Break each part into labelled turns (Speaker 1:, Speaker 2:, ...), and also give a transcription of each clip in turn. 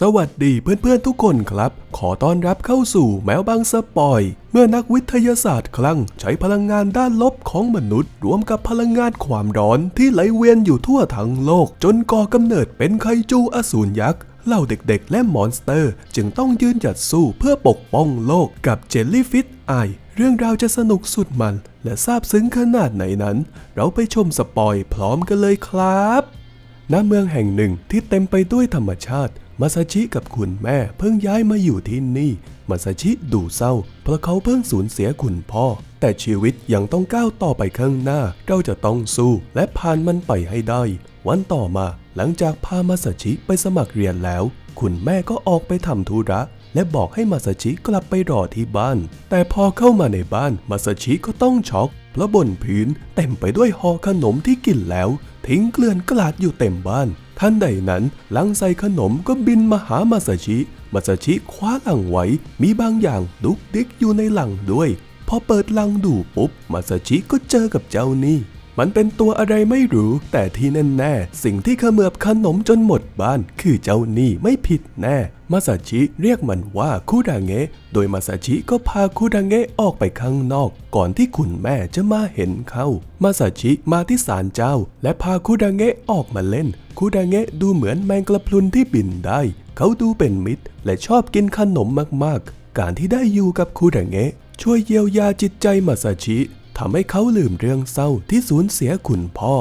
Speaker 1: สวัสดีเพื่อนๆทุกคนครับ ขอต้อนรับเข้าสู่แมวบางสปอย เมื่อนักวิทยาศาสตร์คลั่งใช้พลังงานด้านลบของมนุษย์ รวมกับพลังงานความร้อนที่ไหลเวียนอยู่ทั่วทั้งโลก จนก่อกำเนิดเป็นไคจูอสูรยักษ์เหล่าเด็กๆ และมอนสเตอร์ จึงต้องยืนหยัดสู้เพื่อปกป้องโลกกับเจลลี่ฟิตไอเรื่องราวจะสนุกสุดมัน และซาบซึ้งขนาดไหนนั้น เราไปชมสปอยพร้อมกันเลยครับณเมืองแห่งหนึ่งที่เต็มไปด้วยธรรมชาติ มาซาชิกับคุณแม่เพิ่งย้ายมาอยู่ที่นี่ มาซาชิดูเศร้า เพราะเขาเพิ่งสูญเสียคุณพ่อ แต่ชีวิตยังต้องก้าวต่อไปข้างหน้า เราจะต้องสู้และผ่านมันไปให้ได้ วันต่อมาหลังจากพามาซาชิไปสมัครเรียนแล้ว คุณแม่ก็ออกไปทำธุระและบอกให้มาซาชิกลับไปรอที่บ้าน แต่พอเข้ามาในบ้านมาซาชิก็ต้องช็อกเพราะบนพื้นเต็มไปด้วยห่อขนมที่กินแล้ว ทิ้งเกลื่อนกลาดอยู่เต็มบ้าน ท่านใดนั้นลังใส่ขนมก็บินมาหามาซาชิ มาซาชิคว้าลังไว้ มีบางอย่างดุกดิกอยู่ในลังด้วย พอเปิดลังดูปุ๊บ มาซาชิก็เจอกับเจ้านี่ มันเป็นตัวอะไรไม่รู้ แต่ที่แน่ๆ สิ่งที่เขมือบขนมจนหมดบ้าน คือเจ้านี่ไม่ผิดแน่ มาซาชิเรียกมันว่าคุดาเงะ โดยมาซาชิก็พาคุดาเงะออกไปข้างนอก ก่อนที่คุณแม่จะมาเห็นเขา มาซาชิมาที่ศาลเจ้า และพาคุดาเงะออกมาเล่นคุดาเงะดูเหมือนแมงกระพรุนที่บินได้ เขาดูเป็นมิตร และชอบกินขนมมากๆ การที่ได้อยู่กับคุดาเงะช่วยเยียวยาจิตใจมาซาชิทำให้เขาลืมเรื่องเศร้าที่สูญเสียคุณพ่อ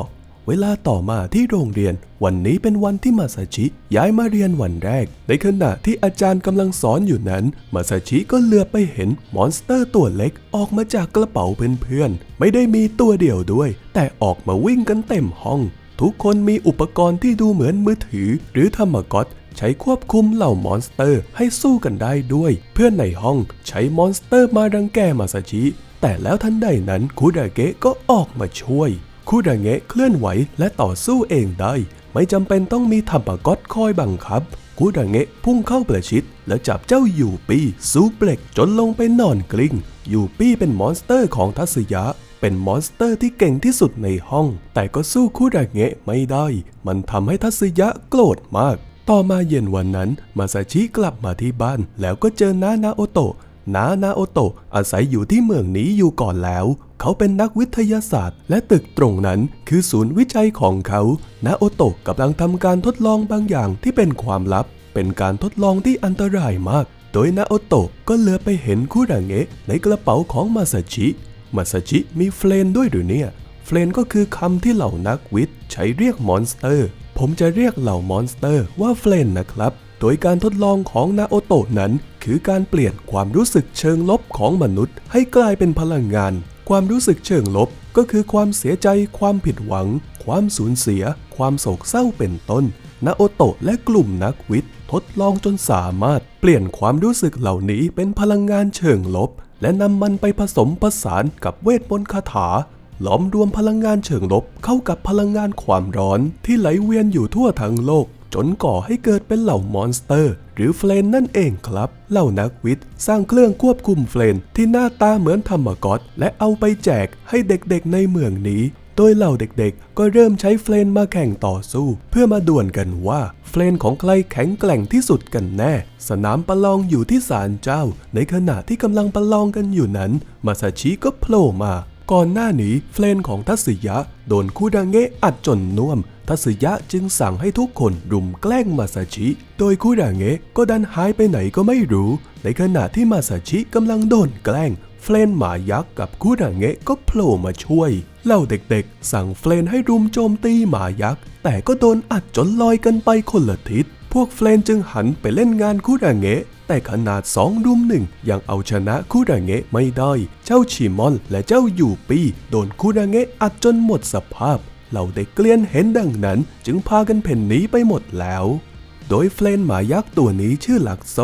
Speaker 1: เวลาต่อมาที่โรงเรียน วันนี้เป็นวันที่มาซาชิย้ายมาเรียนวันแรก ในขณะที่อาจารย์กำลังสอนอยู่นั้น มาซาชิก็เลือไปเห็นมอนสเตอร์ตัวเล็กออกมาจากกระเป๋าเพื่อนๆ ไม่ได้มีตัวเดียวด้วย แต่ออกมาวิ่งกันเต็มห้อง ทุกคนมีอุปกรณ์ที่ดูเหมือนมือถือ หรือธรรมกอตใช้ควบคุมเหล่ามอนสเตอร์ให้สู้กันได้ด้วย เพื่อนในห้องใช้มอนสเตอร์มารังแกมาซาชิแต่แล้วทันใดนั้นคูดาเกะก็ออกมาช่วย คูดาเงะเคลื่อนไหวและต่อสู้เองได้ ไม่จำเป็นต้องมีธรรมก๊อตคอยบังคับคูดาเงะพุ่งเข้าประชิด แล้วจับเจ้ายูปี้ซูเปล็กจนลงไปนอนกลิ้งยูปี้เป็นมอนสเตอร์ของทัศยะ เป็นมอนสเตอร์ที่เก่งที่สุดในห้อง แต่ก็สู้คูดาเงะไม่ได้ มันทำให้ทัศยะโกรธมาก ต่อมาเย็นวันนั้น มาซาชิกลับมาที่บ้าน แล้วก็เจอนานาโอโตะ นานาโอโตะอาศัยอยู่ที่เมืองนี้อยู่ก่อนแล้ว เขาเป็นนักวิทยาศาสตร์ และตึกตรงนั้นคือศูนย์วิจัยของเขา นาโอโตะกำลังทำการทดลองบางอย่างที่เป็นความลับ เป็นการทดลองที่อันตรายมาก โดยนาโอโตะก็เลือไปเห็นคุราเงะในกระเป๋าของมาซาชิ มาซาชิมีเฟลนด้วยหรือเนี่ย เฟลนก็คือคำที่เหล่านักวิทย์ใช้เรียกมอนสเตอร์ ผมจะเรียกเหล่ามอนสเตอร์ว่าเฟลนนะครับ โดยการทดลองของนาโอโตะนั้น คือการเปลี่ยนความรู้สึกเชิงลบของมนุษย์ ให้กลายเป็นพลังงาน ความรู้สึกเชิงลบก็คือความเสียใจ ความผิดหวัง ความสูญเสีย ความโศกเศร้าเป็นต้นนาโอโตะและกลุ่มนักวิทย์ ทดลองจนสามารถเปลี่ยนความรู้สึกเหล่านี้เป็นพลังงานเชิงลบ และนำมันไปผสมผสานกับเวทมนต์คาถา หลอมรวมพลังงานเชิงลบเข้ากับพลังงานความร้อนที่ไหลเวียนอยู่ทั่วทั้งโลก จนก่อให้เกิดเป็นเหล่ามอนสเตอร์ หรือเฟลนนั่นเองครับ เหล่านักวิทย์สร้างเครื่องควบคุมเฟลนที่หน้าตาเหมือนธรรมกอตและเอาไปแจกให้เด็กๆในเมืองนี้โดยเหล่าเด็กๆ ก็เริ่มใช้เฟลนมาแข่งต่อสู้ เพื่อมาดวลกันว่าเฟลนของใครแข็งแกร่งที่สุดกันแน่ สนามประลองอยู่ที่ศาลเจ้า ในขณะที่กำลังประลองกันอยู่นั้น มาซาชิก็โผล่มา ก่อนหน้านี้เฟลนของทัศยะโดนคูดาเงะอัดจนน่วม ทัศยะจึงสั่งให้ทุกคนรุมแกล้งมาซาชิ โดยคูดาเงะก็ดันหายไปไหนก็ไม่รู้ ในขณะที่มาซาชิกำลังโดนแกล้ง เฟลนหมายักษ์กับคูดาเงะก็โผล่มาช่วยเหล่าเด็กๆ สั่งเฟลนให้รุมโจมตีหมายักษ์ แต่ก็โดนอัดจนลอยกันไปคนละทิศพวกเฟลนจึงหันไปเล่นงานคูดาเงะ แต่ขนาดสองรุมหนึ่งยังเอาชนะคูดาเงะไม่ได้ เจ้าชิมอนและเจ้ายูปีโดนคูดาเงะอัดจนหมดสภาพเหล่าเด็กเกลียนเห็นดังนั้นจึงพากันเพ่นหนีไปหมดแล้ว โดยเฟลนหมายักษ์ตัวนี้ชื่อลักโซ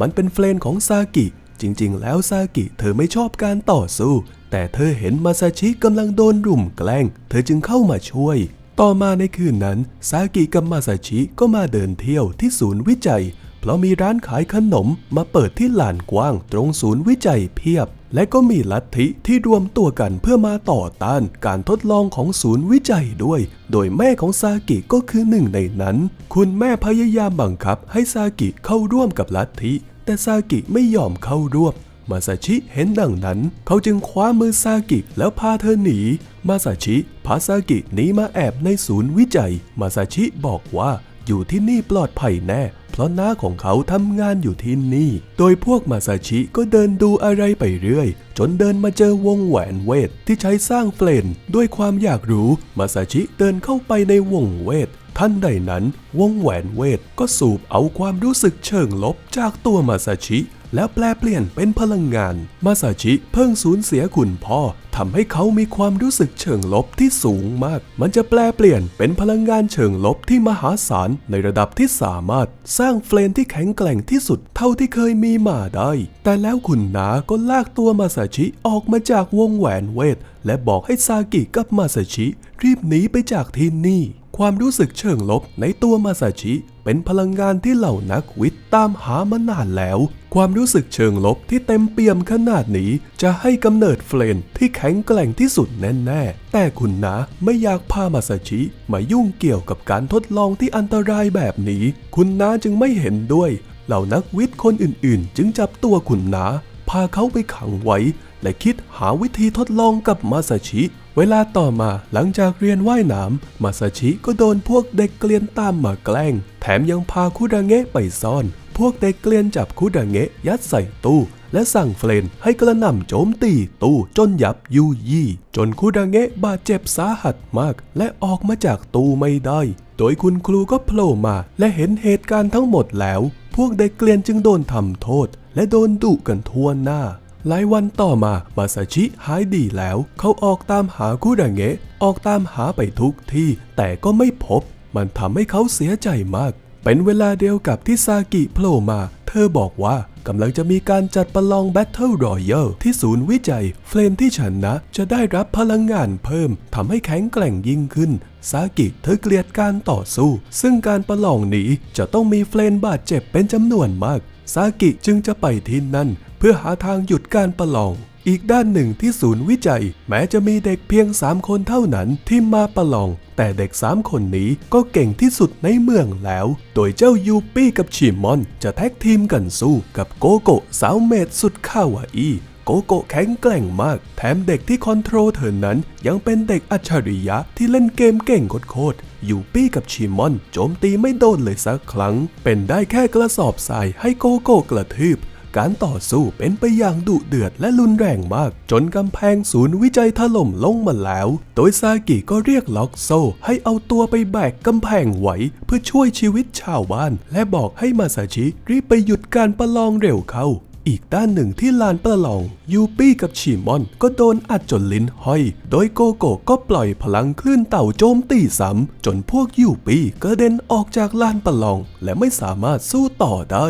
Speaker 1: มันเป็นเฟลนของซากิ จริงๆ แล้วซากิเธอไม่ชอบการต่อสู้ แต่เธอเห็นมาซาชิกำลังโดนรุมแกล้ง เธอจึงเข้ามาช่วยต่อมาในคืนนั้น ซากิกับมาซาชิก็มาเดินเที่ยวที่ศูนย์วิจัย เพราะมีร้านขายขนมมาเปิดที่ลานกว้างตรงศูนย์วิจัยเพียบ และก็มีลัทธิที่รวมตัวกันเพื่อมาต่อต้านการทดลองของศูนย์วิจัยด้วย โดยแม่ของซากิก็คือหนึ่งในนั้น คุณแม่พยายามบังคับให้ซากิเข้าร่วมกับลัทธิ แต่ซากิไม่ยอมเข้าร่วมมาซาชิเห็นดังนั้น เขาจึงคว้ามือซากิแล้วพาเธอหนี มาซาชิพาซากิหนีมาแอบในศูนย์วิจัย มาซาชิบอกว่า อยู่ที่นี่ปลอดภัยแน่ เพราะน้าของเขาทำงานอยู่ที่นี่ โดยพวกมาซาชิก็เดินดูอะไรไปเรื่อย จนเดินมาเจอวงแหวนเวทที่ใช้สร้างเฟลนด้วยความอยากรู้ มาซาชิเดินเข้าไปในวงเวทท่านใดนั้น วงแหวนเวทก็สูบเอาความรู้สึกเชิงลบจากตัวมาซาชิ แล้วแปลเปลี่ยนเป็นพลังงาน มาซาชิเพิ่งสูญเสียคุณพ่อทำให้เขามีความรู้สึกเชิงลบที่สูงมาก มันจะแปลเปลี่ยนเป็นพลังงานเชิงลบที่มหาศาลในระดับที่สามารถสร้างเฟลนที่แข็งแกร่งที่สุดเท่าที่เคยมีมาได้ แต่แล้วคุณนาก็ลากตัวมาซาชิออกมาจากวงแหวนเวท และบอกให้ซากิกับมาซาชิรีบหนีไปจากที่นี่ ความรู้สึกเชิงลบในตัวมาซาชิเป็นพลังงานที่เหล่านักวิทย์ตามหามานานแล้ว ความรู้สึกเชิงลบที่เต็มเปี่ยมขนาดนี้ จะให้กำเนิดเฟลนที่แข็งแกร่งที่สุดแน่ๆ แต่คุณนะไม่อยากพามาซาชิมายุ่งเกี่ยวกับการทดลองที่อันตรายแบบนี้ คุณนาจึงไม่เห็นด้วย เหล่านักวิทย์คนอื่นๆ จึงจับตัวคุณนาพาเขาไปขังไว้ และคิดหาวิธีทดลองกับมาซาชิ เวลาต่อมาหลังจากเรียนว่ายน้ำมาซาชิก็โดนพวกเด็กเกลียนตามมาแกล้ง แถมยังพาคุดาเงะไปซ่อน พวกเด็กเกลียนจับคุดาเงะยัดใส่ตู้ และสั่งเฟลนให้กระหน่ำโจมตีตู้จนยับยุยี่ จนคุดาเงะบาดเจ็บสาหัสมาก และออกมาจากตู้ไม่ได้ โดยคุณครูก็โผล่มา และเห็นเหตุการณ์ทั้งหมดแล้ว พวกเด็กเกลียนจึงโดนทำโทษ และโดนดุกันทั่วหน้า หลายวันต่อมามาซาชิหายดีแล้ว เขาออกตามหาคุดาเงะ ออกตามหาไปทุกที่ แต่ก็ไม่พบ มันทำให้เขาเสียใจมาก เป็นเวลาเดียวกับที่ซากิโผล่มา เธอบอกว่ากำลังจะมีการจัดประลองแบทเทิลรอยัลที่ศูนย์วิจัย เฟลนที่ชนะ จะได้รับพลังงานเพิ่มทำให้แข็งแกร่งยิ่งขึ้น ซากิเธอเกลียดการต่อสู้ ซึ่งการประลองนี้จะต้องมีเฟลนบาดเจ็บเป็นจำนวนมาก ซากิจึงจะไปที่นั่น พื่อหาทางหยุดการประลอง อีกด้านหนึ่งที่ศูนย์วิจัย แม้จะมีเด็กเพียง 3 คนเท่านั้นที่มาประลอง แต่เด็ก 3 คนนี้ก็เก่งที่สุดในเมืองแล้ว โดยเจ้ายูปี้กับชิมอน จะแท็กทีมกันสู้กับโกโกะสาวเมดสุดข้าวาอีโกโกะแข็งแกร่งมาก แถมเด็กที่คอนโทรลเธอนั้น ยังเป็นเด็กอัจฉริยะที่เล่นเกมเก่งโคตรยูปี้กับชิมอน โจมตีไม่โดนเลยสักครั้ง เป็นได้แค่กระสอบทรายให้โกโกะกระทืบ การต่อสู้เป็นไปอย่างดุเดือดและรุนแรงมาก จนกำแพงศูนย์วิจัยถล่มลงมาแล้ว โดยซากิก็เรียกล็อกโซให้เอาตัวไปแบกกำแพงไว้เพื่อช่วยชีวิตชาวบ้าน และบอกให้มาซาชิรีบไปหยุดการประลองเร็วเข้าอีกด้านหนึ่งที่ลานประลอง ยูปี้กับชิมอนก็โดนอัดจนลิ้นห้อย โดยโกโก้ก็ปล่อยพลังคลื่นเต่าโจมตีซ้ำจนพวกยูปี้กระเด็นออกจากลานประลอง และไม่สามารถสู้ต่อได้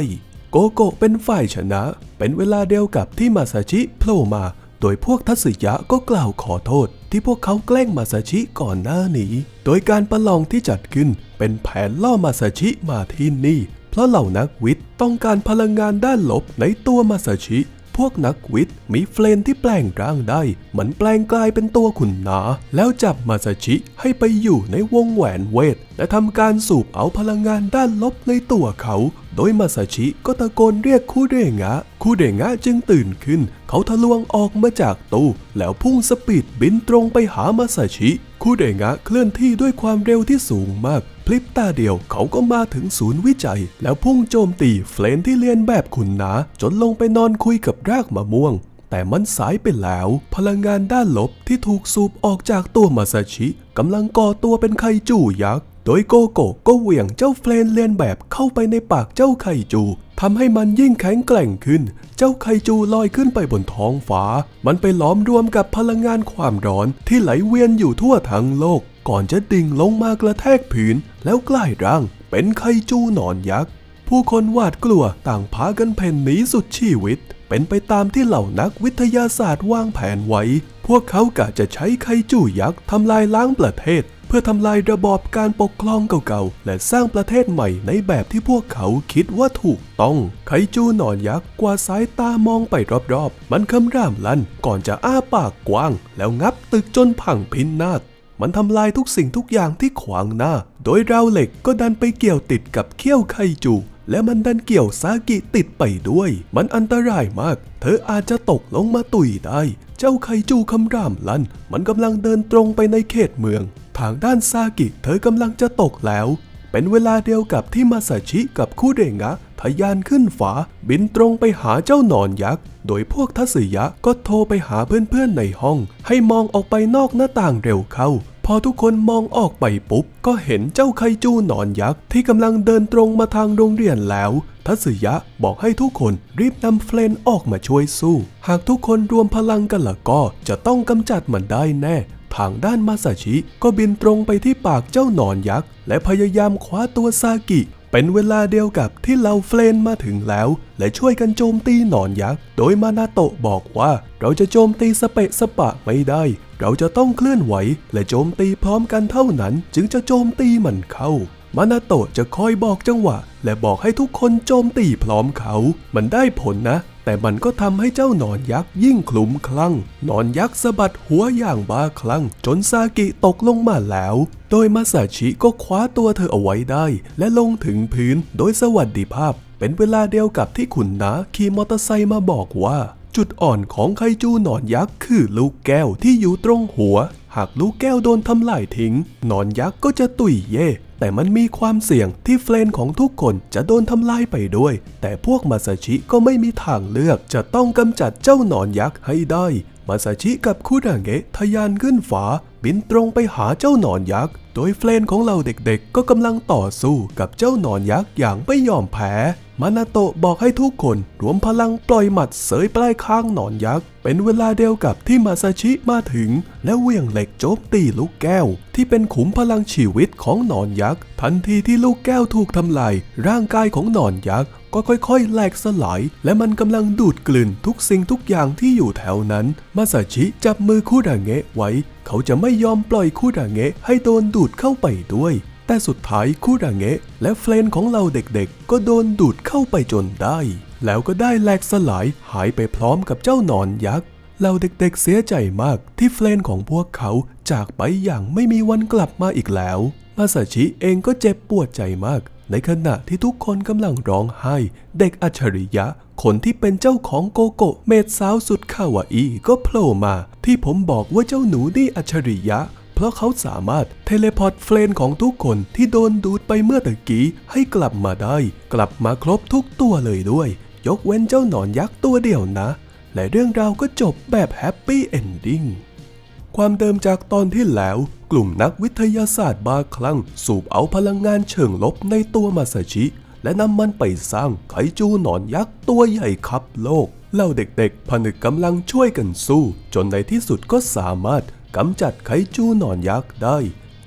Speaker 1: โกโกะเป็นฝ่ายชนะ เป็นเวลาเดียวกับที่มาซาชิโผล่มา โดยพวกทัศยะก็กล่าวขอโทษ ที่พวกเขาแกล้งมาซาชิก่อนหน้านี้ โดยการประลองที่จัดขึ้นเป็นแผนล่อมาซาชิมาที่นี่ เพราะเหล่านักวิทย์ต้องการพลังงานด้านลบในตัวมาซาชิพวกนักวิทย์มีเฟลนที่แปลงร่างได้ มันแปลงกลายเป็นตัวขุนนา แล้วจับมาซาชิให้ไปอยู่ในวงแหวนเวท และทำการสูบเอาพลังงานด้านลบในตัวเขา โดยมาซาชิก็ตะโกนเรียกคูเดงะคูเดงะจึงตื่นขึ้น เขาทะลวงออกมาจากตู้ แล้วพุ่งสปีดบินตรงไปหามาซาชิคูเดงะเคลื่อนที่ด้วยความเร็วที่สูงมาก พลิบตาเดียวเขาก็มาถึงศูนย์วิจัย แล้วพุ่งโจมตีเฟลนที่เลียนแบบขุนนา จนลงไปนอนคุยกับรากมะม่วง แต่มันสายไปแล้ว พลังงานด้านลบที่ถูกสูบออกจากตัวมาซาชิกำลังก่อตัวเป็นไคจูยักษ์ โดยโกโกะก็เหวี่ยงเจ้าเฟลนเลียนแบบเข้าไปในปากเจ้าไคจูทำให้มันยิ่งแข็งแกร่งขึ้น เจ้าไคจูลอยขึ้นไปบนท้องฟ้า มันไปล้อมรวมกับพลังงานความร้อนที่ไหลเวียนอยู่ทั่วทั้งโลก ก่อนจะดิ่งลงมากระแทกผืน แล้วกลายร่างเป็นไคจูหนอนยักษ์ ผู้คนหวาดกลัวต่างพากันเพ่นหนีสุดชีวิต เป็นไปตามที่เหล่านักวิทยาศาสตร์วางแผนไว้ พวกเขากะจะใช้ไคจูยักษ์ทำลายล้างประเทศ พื่อทำลายระบอบการปกครองเก่าๆ และสร้างประเทศใหม่ในแบบที่พวกเขาคิดว่าถูกต้อง ไคจูหนอนยักษ์กว่าสายตามองไปรอบๆ มันคำรามลั่นก่อนจะอ้าปากกว้าง แล้วงับตึกจนพังพินาศมันทำลายทุกสิ่งทุกอย่างที่ขวางหน้า โดยราวเหล็กก็ดันไปเกี่ยวติดกับเขี้ยวไคจู และมันดันเกี่ยวซากิติดไปด้วย มันอันตรายมาก เธออาจจะตกลงมาตุยได้ เจ้าไคจูคำรามลั่นมันกำลังเดินตรงไปในเขตเมือง ทางด้านซากิเธอกำลังจะตกแล้ว เป็นเวลาเดียวกับที่มาซาชิกับคุเรงะทะยานขึ้นฟ้าบินตรงไปหาเจ้าหนอนยักษ์ โดยพวกทัศยะก็โทรไปหาเพื่อนๆในห้อง ให้มองออกไปนอกหน้าต่างเร็วเข้า พอทุกคนมองออกไปปุ๊บ ก็เห็นเจ้าไคจูหนอนยักษ์ที่กำลังเดินตรงมาทางโรงเรียนแล้ว ทัศยะบอกให้ทุกคนรีบนำเฟลนออกมาช่วยสู้ หากทุกคนรวมพลังกันละก็จะต้องกำจัดมันได้แน่ ทางด้านมาซาชิ ก็บินตรงไปที่ปากเจ้าหนอนยักษ์ และพยายามคว้าตัวซากิ เป็นเวลาเดียวกับที่เหล่าเฟลนมาถึงแล้ว และช่วยกันโจมตีหนอนยักษ์ โดยมานาโตะบอกว่า เราจะโจมตีสเปะสปะไม่ได้ เราจะต้องเคลื่อนไหว และโจมตีพร้อมกันเท่านั้น จึงจะโจมตีมันเข้ามานาโตะจะคอยบอกจังหวะ และบอกให้ทุกคนโจมตีพร้อมเขา มันได้ผลนะ แต่มันก็ทำให้เจ้าหนอนยักษ์ยิ่งคลุ้มคลั่ง นอนยักษ์สะบัดหัวอย่างบ้าคลั่ง จนซากิตกลงมาแล้ว โดยมาซาชิก็คว้าตัวเธอเอาไว้ได้ และลงถึงพื้นโดยสวัสดิภาพ เป็นเวลาเดียวกับที่ขุนนาขี่มอเตอร์ไซค์มาบอกว่า จุดอ่อนของไคจูหนอนยักษ์คือลูกแก้วที่อยู่ตรงหัว หากลูกแก้วโดนทำลายทิ้ง หนอนยักษ์ก็จะตุยเย่ แต่มันมีความเสี่ยงที่เฟลนของทุกคนจะโดนทำลายไปด้วย แต่พวกมาซาชิก็ไม่มีทางเลือกจะต้องกำจัดเจ้าหนอนยักษ์ให้ได้ มาซาชิกับคุดาเงะทะยานขึ้นฟ้า บินตรงไปหาเจ้าหนอนยักษ์ โดยเฟลนของเราเด็กๆ ก็กำลังต่อสู้กับเจ้าหนอนยักษ์อย่างไม่ยอมแพ้ มานาโตะบอกให้ทุกคนรวมพลังปล่อยหมัดเสยปลายข้างหนอนยักษ์ เป็นเวลาเดียวกับที่มาซาชิมาถึง และเวียงเหล็กโจมตีลูกแก้ว ที่เป็นขุมพลังชีวิตของหนอนยักษ์ ทันทีที่ลูกแก้วถูกทำลายร่างกายของหนอนยักษ์ก็ค่อยๆแหลกสลาย และมันกำลังดูดกลืนทุกสิ่งทุกอย่างที่อยู่แถวนั้น มาซาชิจับมือคุดาเงะไว้ เขาจะไม่ยอมปล่อยคุดาเงะให้โดนดูดเข้าไปด้วย แต่สุดท้ายคุดาเงะและเฟลนของเราเด็กๆ ก็โดนดูดเข้าไปจนได้ แล้วก็ได้แหลกสลายหายไปพร้อมกับเจ้าหนอนยักษ์เราเด็กๆเสียใจมากที่เฟลนของพวกเขาจากไปอย่างไม่มีวันกลับมาอีกแล้ว มาซาชิเองก็เจ็บปวดใจมาก ในขณะที่ทุกคนกำลังร้องไห้ เด็กอัจฉริยะ คนที่เป็นเจ้าของโกโก้เมดสาวสุดคาวาอีก็โผล่มา ที่ผมบอกว่าเจ้าหนูนี่อัจฉริยะ เพราะเขาสามารถเทเลพอร์ตเฟลนของทุกคนที่โดนดูดไปเมื่อตะกี้ให้กลับมาได้ กลับมาครบทุกตัวเลยด้วย ยกเว้นเจ้าหนอนยักษ์ตัวเดียวนะ และเรื่องราวก็จบแบบแฮปปี้เอนดิ้งความเดิมจากตอนที่แล้วกลุ่มนักวิทยาศาสตร์บาคลั่ง สูบเอาพลังงานเชิงลบในตัวมาซาชิ และนำมันไปสร้างไคจูหนอนยักษ์ตัวใหญ่ขับโลกเหล่าเด็กๆ ผนึกกำลังช่วยกันสู้ จนในที่สุดก็สามารถ กำจัดไคจูหนอนยักษ์ได้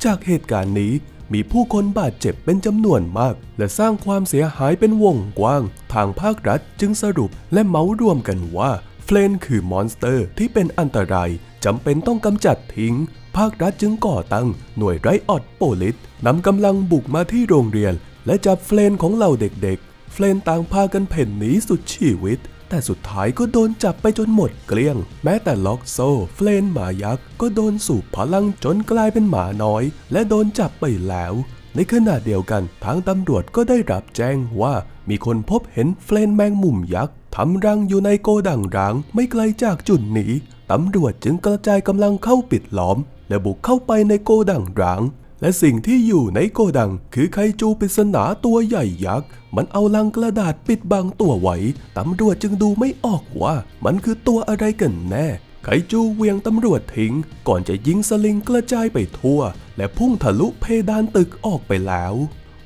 Speaker 1: จากเหตุการณ์นี้มีผู้คนบาดเจ็บเป็นจำนวนมาก และสร้างความเสียหายเป็นวงกว้าง ทางภาครัฐจึงสรุปและเมารวมกันว่าเฟลนคือมอนสเตอร์ที่เป็นอันตรายจำเป็นต้องกำจัดทิ้ง ภาครัฐจึงก่อตั้งหน่วยไรออดโปลิสนำกำลังบุกมาที่โรงเรียน และจับเฟลนของเราเด็กๆ เฟลนต่างพากันเพ่นหนีสุดชีวิต แต่สุดท้ายก็โดนจับไปจนหมดเกลี้ยง แม้แต่ล็อกโซเฟลนหมายักษ์ก็โดนสูบพลังจนกลายเป็นหมาน้อย และโดนจับไปแล้ว ในขณะเดียวกันทางตำรวจก็ได้รับแจ้งว่ามีคนพบเห็นเฟลนแมงมุมยักษ์ทำรังอยู่ในโกดังร้างไม่ไกลจากจุดนี้ตำรวจจึงกระจายกำลังเข้าปิดล้อม และบุกเข้าไปในโกดังร้าง และสิ่งที่อยู่ในโกดังคือไคจูปริศนาตัวใหญ่ยักษ์ มันเอาลังกระดาษปิดบังตัวไว้ ตำรวจจึงดูไม่ออกว่า มันคือตัวอะไรกันแน่ ไคจูเวียงตำรวจทิ้ง ก่อนจะยิงสลิงกระจายไปทั่ว และพุ่งทะลุเพดานตึกออกไปแล้ว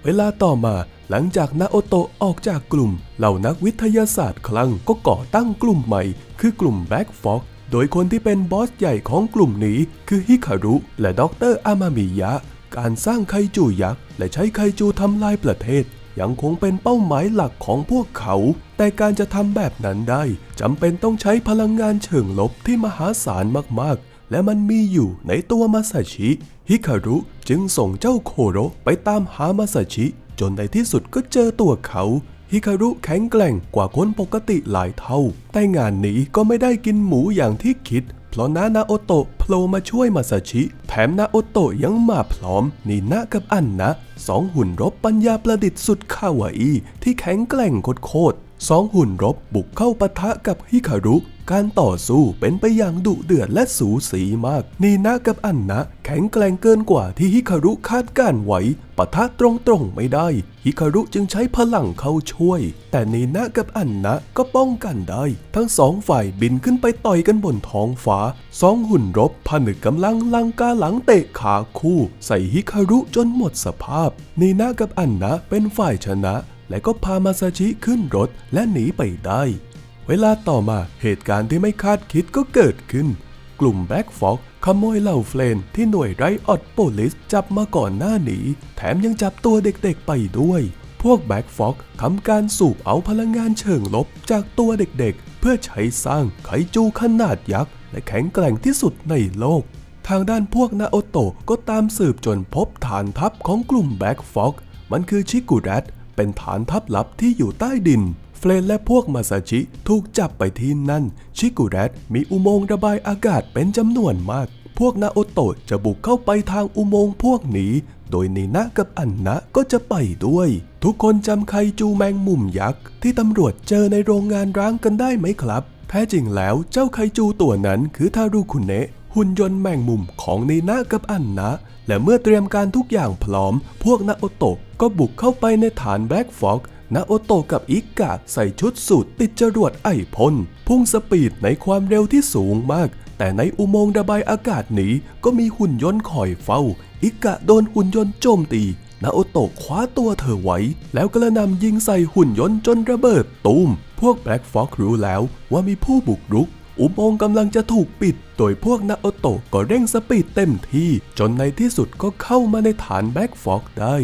Speaker 1: เวลาต่อมาหลังจากนาโอโตะออกจากกลุ่ม เหล่านักวิทยาศาสตร์คลังก็ก่อตั้งกลุ่มใหม่ คือกลุ่มแบ็กฟ็อกโดยคนที่เป็นบอสใหญ่ของกลุ่มนี้คือฮิคารุ และดรอามามิยะ การสร้างไคจูยักษ์และใช้ไคจูทำลายประเทศ ยังคงเป็นเป้าหมายหลักของพวกเขา แต่การจะทำแบบนั้นได้จำเป็นต้องใช้พลังงานเชิงลบที่มหาศาลมากๆ และมันมีอยู่ในตัวมาซาชิ ฮิฮิคารุจึงส่งเจ้าโคโรไปตามหามาซาชิ จนในที่สุดก็เจอตัวเขาฮิคารุแข็งแกร่งกว่าคนปกติหลายเท่า แต่งานนี้ก็ไม่ได้กินหมูอย่างที่คิด เพราะนานาโอโตะโผล่มาช่วยมาซาชิ แถมนาโอโตะยังมาพร้อมนีนะกับอันนะสองหุ่นรบปัญญาประดิษฐ์สุดคาวาอีที่แข็งแกร่งโคตร สองหุ่นรบบุกเข้าปะทะกับฮิคารุ การต่อสู้เป็นไปอย่างดุเดือดและสูสีมาก นีนะกับอันนะ แข็งแกร่งเกินกว่าที่ฮิคารุคาดการไว้ปะทะตรงๆไม่ได้ ฮิคารุจึงใช้พลังเข้าช่วย แต่นีนะกับอันนะก็ป้องกันได้ ทั้งสองฝ่ายบินขึ้นไปต่อยกันบนท้องฟ้าสองหุ่นรบผนึกกำลังลังกาหลังเตะขาคู่ ใส่ฮิคารุจนหมดสภาพ นีนะกับอันนะเป็นฝ่ายชนะ และก็พามาซาชิขึ้นรถและหนีไปได้ เวลาต่อมาเหตุการณ์ที่ไม่คาดคิดก็เกิดขึ้น กลุ่มแบ็กฟ็อกขโมยเหล่าเฟลนที่หน่วยไรออดโปลิสจับมาก่อนหน้านี้ แถมยังจับตัวเด็กๆไปด้วย พวกแบ็กฟ็อกทำการสูบเอาพลังงานเชิงลบจากตัวเด็กๆ เพื่อใช้สร้างไคจูขนาดยักษ์และแข็งแกร่งที่สุดในโลก ทางด้านพวกนาโอโตะก็ตามสืบจนพบฐานทัพของกลุ่มแบ็กฟ็อกมันคือชิกุรัต เป็นฐานทัพลับที่อยู่ใต้ดิน เฟรนและพวกมาซาชิถูกจับไปที่นั่น ชิกุรัตมีอุโมงค์ระบายอากาศเป็นจำนวนมาก พวกนาโอโตะจะบุกเข้าไปทางอุโมงค์พวกนี้ โดยนีนะกับอันนะก็จะไปด้วย ทุกคนจำไคจูแมงมุมยักษ์ที่ตำรวจเจอในโรงงานร้างกันได้ไหมครับแท้จริงแล้วเจ้าไคจูตัวนั้นคือทารุคุเนะ หุ่นยนต์แมงมุมของนีนะกับอันนะ และเมื่อเตรียมการทุกอย่างพร้อม พวกนาโอโตะก็บุกเข้าไปในฐานแบล็กฟ็อกนาโอโตะกับอิกะใส่ชุดสูทติดจรวดไอพ่นพุ่งสปีดในความเร็วที่สูงมาก แต่ในอุโมงค์ระบายอากาศนี้ก็มีหุ่นยนต์คอยเฝ้า อิกะโดนหุ่นยนต์โจมตีนาโอโตะคว้าตัวเธอไว้ แล้วกระนำยิงใส่หุ่นยนต์จนระเบิดตูม พวกแบล็กฟ็อกรู้แล้วว่ามีผู้บุกรุก อุโมงค์กำลังจะถูกปิด โดยพวกนาโอโตะก็เร่งสปีดเต็มที่ จนในที่สุดก็เข้ามาในฐานแบ็กฟอกได้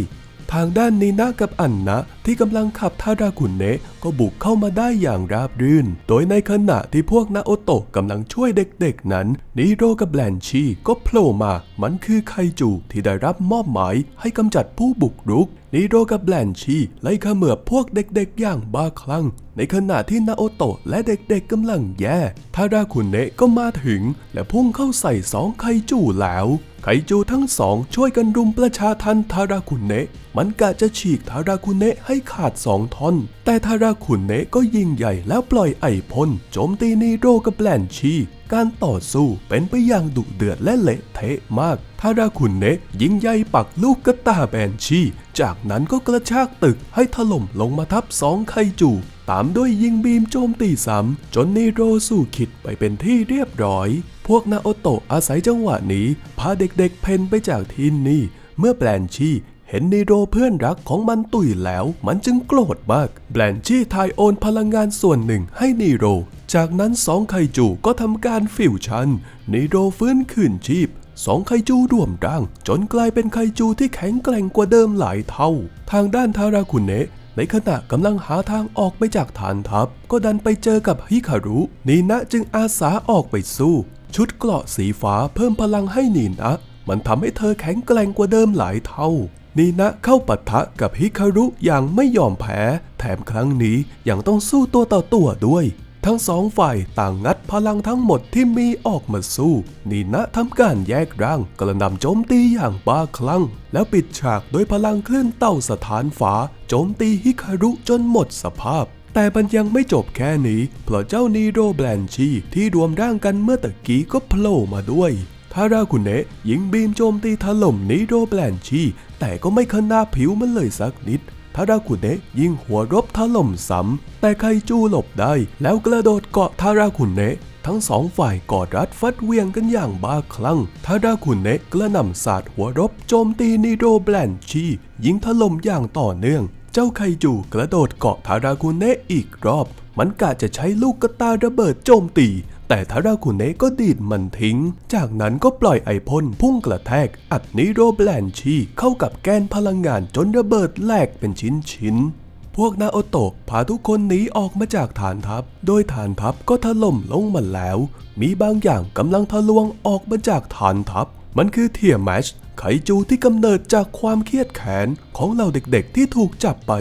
Speaker 1: ทางด้านนีนะกับอันนะที่กำลังขับทาราคุเนะก็บุกเข้ามาได้อย่างราบรื่น โดยในขณะที่พวกนาโอโตะกำลังช่วยเด็กๆนั้นนิโรกับแบลนชีก็โผล่มา มันคือไคจูที่ได้รับมอบหมายให้กำจัดผู้บุกรุกนิโรกับแบลนชีไล่ขมือบพวกเด็กๆอย่างบ้าคลั่ง ในขณะที่นาโอโตะและเด็กๆกำลังแย่ทาราคุเนะก็มาถึง และพุ่งเข้าใส่สองไคจูแล้ว ไคจูทั้งสองช่วยกันรุมประชาทันทาราคุเนะ มันกะจะฉีกทาราคุเนะให้ขาดสองท่อน แต่ทาราคุเนะก็ยิงใหญ่แล้วปล่อยไอพ่นโจมตีนีโรกับแบลนชีการต่อสู้เป็นไปอย่างดุเดือดและเละเทะมาก ทาราคุเนะยิงใยปักลูกกระตาแบนชี จากนั้นก็กระชากตึกให้ถล่มลงมาทับสองไคจู ตามด้วยยิงบีมโจมตีซ้ำจนนีโรสู้ขิดไปเป็นที่เรียบร้อย พวกนาโอโตะอาศัยจังหวะนี้ พาเด็กๆเพนไปจากที่นี่ เมื่อแบลนชี เห็นนีโรเพื่อนรักของมันตุยแล้ว มันจึงโกรธมากแบลนชีทายโอนพลังงานส่วนหนึ่งให้นีโรจากนั้นสองไคจูก็ทำการฟิวชันนีโรฟื้นคืนชีพสองไคจูร่วมร่าง จนกลายเป็นไคจูที่แข็งแกร่งกว่าเดิมหลายเท่า ทางด้านทาราคุเนะในขณะกำลังหาทางออกไปจากฐานทัพ ก็ดันไปเจอกับฮิคารุนีนะจึงอาสาออกไปสู้ ชุดเกราะสีฟ้าเพิ่มพลังให้นีนะมันทำให้เธอแข็งแกร่งกว่าเดิมหลายเท่า นีนะเข้าปะทะกับฮิคารุอย่างไม่ยอมแพ้ แถมครั้งนี้ยังต้องสู้ตัวต่อตัวด้วย ทั้งสองฝ่ายต่างงัดพลังทั้งหมดที่มีออกมาสู้ นีนะทำการแยกร่างกระนำโจมตีอย่างบ้าคลั่ง แล้วปิดฉากโดยพลังคลื่นเต่าสถานฟ้าโจมตีฮิคารุจนหมดสภาพแต่มันยังไม่จบแค่นี้ เพราะเจ้านีโรแบลนชีที่รวมร่างกันเมื่อตะกี้ก็โผล่มาด้วย ทาราคุเนะยิงบีมโจมตีถล่มนิโรแบลนชี แต่ก็ไม่ขนาผิวมันเลยสักนิดทาราคุเนะยิงหัวรบถล่มซ้ำแต่ไคจูหลบได้ แล้วกระโดดเกาะทาราคุเนะทั้งสองฝ่ายกอดรัดฟัดเวียงกันอย่างบ้าคลั่งทาราคุเนะกระหน่ำสาดหัวรบโจมตีนิโรแบลนชียิงถล่มอย่างต่อเนื่อง เจ้าไคจูกระโดดเกาะทาราคุเนะอีกรอบ มันกะจะใช้ลูกกระตาระเบิดโจมตี แต่ทาราคุเนะก็ดีดมันทิ้ง จากนั้นก็ปล่อยไอพ่นพุ่งกระแทก อัดนิโรแบลนชีเข้ากับแกนพลังงานจนระเบิดแหลกเป็นชิ้นชิ้นๆพวกนาโอโตะพาทุกคนหนีออกมาจากฐานทัพ โดยฐานทัพก็ถล่มลงมาแล้ว มีบางอย่างกำลังทะลวงออกมาจากฐานทัพ มันคือเทียแมชไคจูที่กำเนิดจากความเครียดแค้นของเหล่าเด็กๆที่ถูกจับไป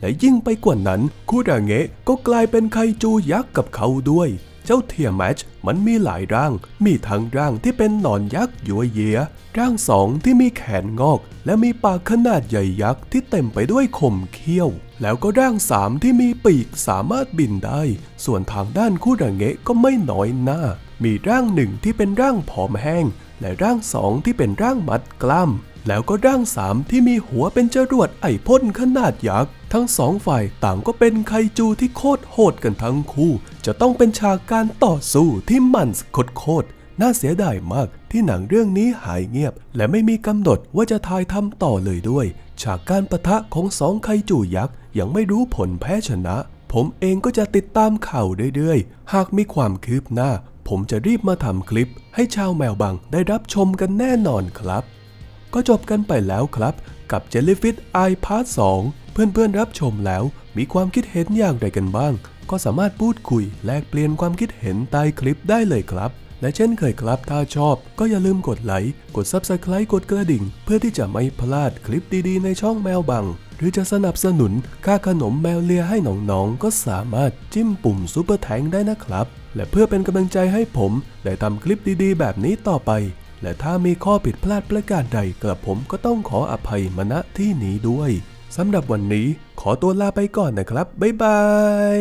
Speaker 1: และยิ่งไปกว่านั้นคุราเงะก็กลายเป็นไคจูยักษ์กับเขาด้วย เจ้าเทียแมชมันมีหลายร่าง มีทั้งร่างที่เป็นหนอนยักษ์ยัวเยีย ร่างสองที่มีแขนงอก และมีปากขนาดใหญ่ยักษ์ที่เต็มไปด้วยคมเขี้ยว แล้วก็ร่างสามที่มีปีกสามารถบินได้ ส่วนทางด้านคุราเงะก็ไม่น้อยหน้า มีร่างหนึ่งที่เป็นร่างผอมแห้ง และร่างสองที่เป็นร่างมัดกล้ามแล้วก็ร่างสามที่มีหัวเป็นจรวดไอพ่นขนาดยักษ์ ทั้งสองฝ่ายต่างก็เป็นไคจูที่โคตรโหดกันทั้งคู่ จะต้องเป็นฉากการต่อสู้ที่มันโคตรน่าเสียดายมากที่หนังเรื่องนี้หายเงียบ และไม่มีกำหนดว่าจะถ่ายทำต่อเลยด้วย ฉากการประทะของสองไคจูยักษ์ยังไม่รู้ผลแพ้ชนะ ผมเองก็จะติดตามข่าวเรื่อยๆ หากมีความคืบหน้า ผมจะรีบมาทำคลิป ให้ชาวแมวบังได้รับชมกันแน่นอนครับ ก็จบกันไปแล้วครับ กับ Jellyfish Eye Part 2 เพื่อนๆรับชมแล้วมีความคิดเห็นอย่างไรกันบ้าง ก็สามารถพูดคุยแลกเปลี่ยนความคิดเห็นใต้คลิปได้เลยครับ และเช่นเคยครับถ้าชอบก็อย่าลืมกดไลค์กด Subscribe กดกระดิ่ง เพื่อที่จะไม่พลาดคลิปดีๆ ในช่องแมวบัง หรือจะสนับสนุนค่าขนมแมวเลียให้น้องๆก็สามารถจิ้มปุ่มซุปเปอร์แทงได้นะครับ และเพื่อเป็นกำลังใจให้ผมได้ทำคลิปดีๆ แบบนี้ต่อไปและถ้ามีข้อผิดพลาดประการใดกระผมก็ต้องขออภัยมณที่นี้ด้วย สำหรับวันนี้ขอตัวลาไปก่อนนะครับ บ๊ายบาย